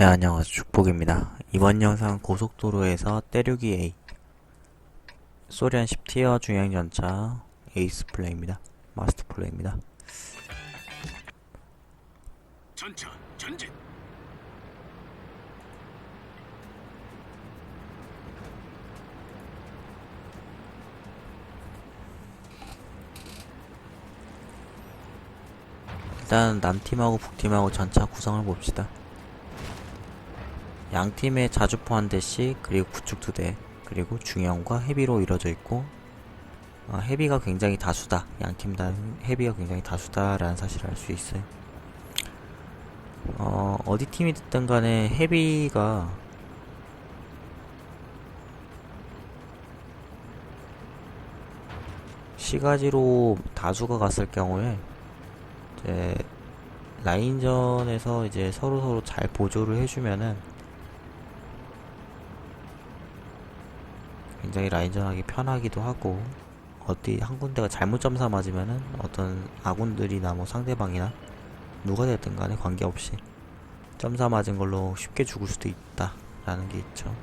네, 안녕하세요. 축복입니다. 이번 영상 고속도로에서 때리기 A 소련 10티어 중형전차 에이스 플레이입니다. 마스터 플레이입니다. 전차 전진 일단 남팀하고 북팀하고 전차 구성을 봅시다. 양 팀에 자주포 한 대씩 그리고 구축 두 대, 그리고 중형과 헤비로 이루어져 있고 어, 헤비가 굉장히 다수다. 양 팀 다 헤비가 굉장히 다수다라는 사실을 알 수 있어요. 어, 어디 팀이 됐든 간에 헤비가 시가지로 다수가 갔을 경우에 이제 라인전에서 이제 서로 서로 잘 보조를 해주면은 굉장히 라인전하기 편하기도 하고 어디 한 군데가 잘못 점사 맞으면은 어떤 아군들이나 뭐 상대방이나 누가 됐든 간에 관계없이 점사 맞은 걸로 쉽게 죽을 수도 있다 라는 게 있죠.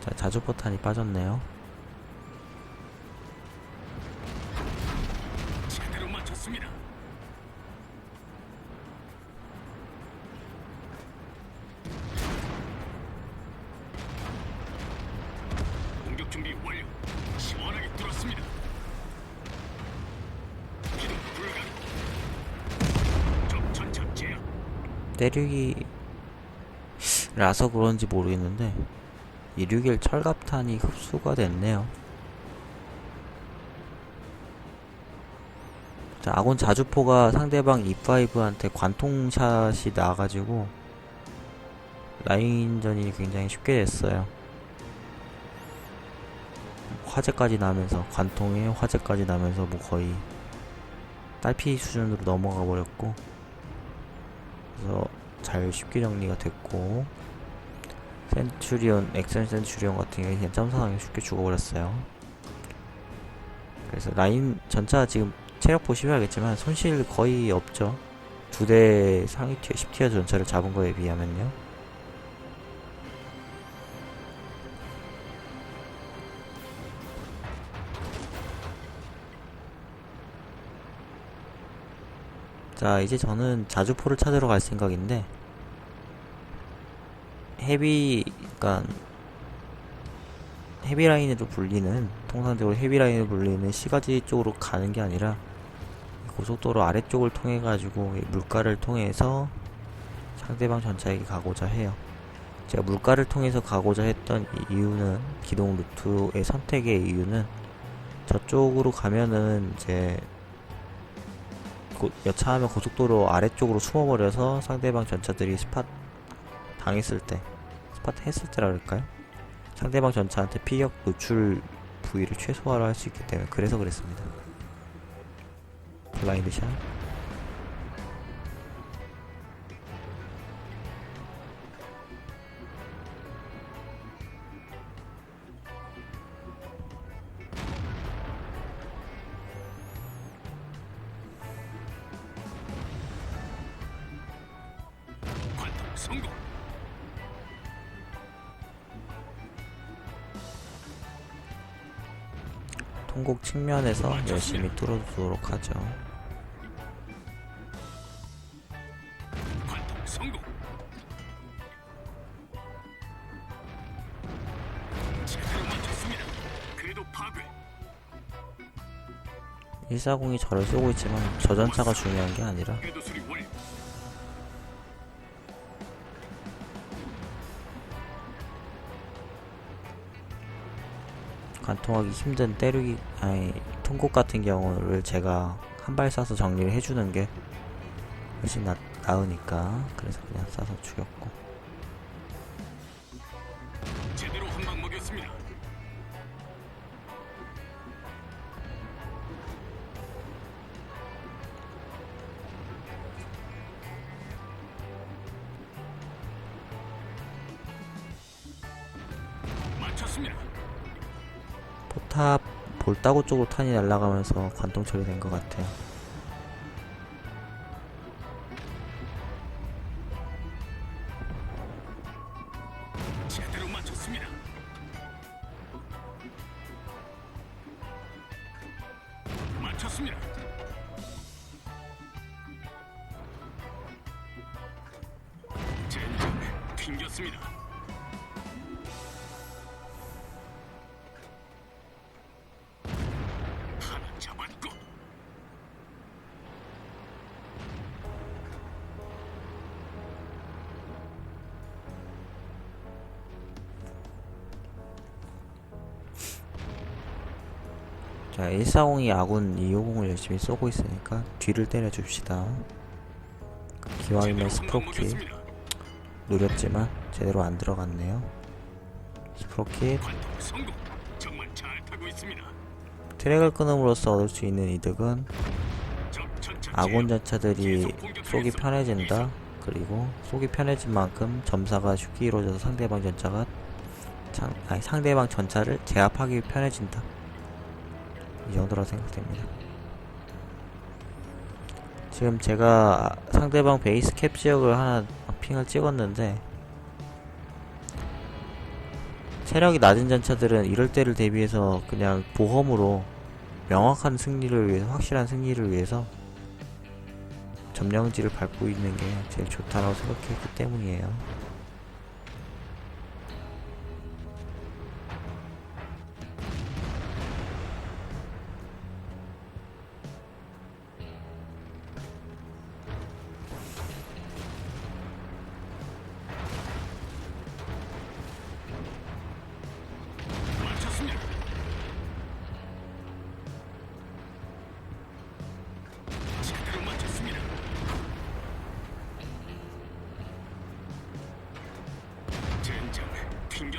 자, 자주포탄이 빠졌네요. 공격 준비 완료. 시원하게 뚫었습니다. 기동 불가능. 적 전차 제압. 때리기 라서 그런지 모르겠는데 261 철갑탄이 흡수가 됐네요. 자, 아곤 자주포가 상대방 E5한테 관통샷이 나가지고 라인전이 굉장히 쉽게 됐어요. 화재까지 나면서 관통에 화재까지 나면서 뭐 거의 딸피 수준으로 넘어가 버렸고 그래서 잘 쉽게 정리가 됐고 센츄리온, 엑센 센츄리온 같은 경우에 그냥 점사당해 쉽게 죽어버렸어요. 그래서 라인 전차 지금 체력 보시면 알겠지만 손실 거의 없죠. 두 대 상위 티어, 10티어 전차를 잡은 거에 비하면요. 자, 이제 저는 자주포를 찾으러 갈 생각인데, 헤비, 그니까, 헤비 라인으로 불리는, 통상적으로 헤비 라인으로 불리는 시가지 쪽으로 가는 게 아니라, 고속도로 아래쪽을 통해 가지고, 이 물가를 통해서 상대방 전차에게 가고자 해요. 제가 물가를 통해서 가고자 했던 이 이유는, 기동 루트의 선택의 이유는, 저쪽으로 가면은 이제 고, 여차하면 고속도로 아래쪽으로 숨어버려서 상대방 전차들이 스팟 당했을 때 스팟 했을 때라 그럴까요? 상대방 전차한테 피격 노출 부위를 최소화를 할 수 있기 때문에 그래서 그랬습니다. 블라인드 샷 성공. 통곡 측면에서 열심히 뚫어두도록 하죠. 관통 성공. 제대로 맞췄습니다. 궤도 파괴. 140이 저를 쏘고 있지만 저 전차가 중요한 게 아니라 관통하기 힘든 때리기 아니 통곡 같은 경우를 제가 한 발 쏴서 정리를 해주는 게 훨씬 나, 나으니까 그래서 그냥 쏴서 죽였고 제대로 한방 먹였습니다. 맞췄습니다. 볼탑 볼따구 쪽으로 탄이 날아가면서 관통 처리된 것 같아요. 튕겼습니다. 자, 140이 아군 250을 열심히 쏘고 있으니까 뒤를 때려줍시다. 기왕이면 먹였습니다. 노렸지만 제대로 안 들어갔네요. 있습니다. 트랙을 끊음으로써 얻을 수 있는 이득은 아군. 전차들이. 쏘기 편해진다. 그리고 쏘기 편해진 만큼 점사가 쉽게 이루어져서 상대방 전차가 상, 아니, 상대방 전차를 제압하기 편해진다. 이 정도로 생각됩니다. 지금 제가 상대방 베이스 캡 지역을 하나 핑을 찍었는데 체력이 낮은 전차들은 이럴 때를 대비해서 그냥 보험으로 명확한 승리를 위해서 확실한 승리를 위해서 점령지를 밟고 있는 게 제일 좋다라고 생각했기 때문이에요.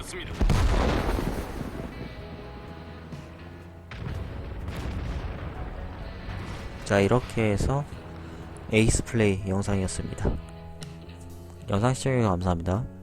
튕겼습니다. 자, 이렇게 해서 에이스 플레이 영상이었습니다. 영상 시청해 감사합니다.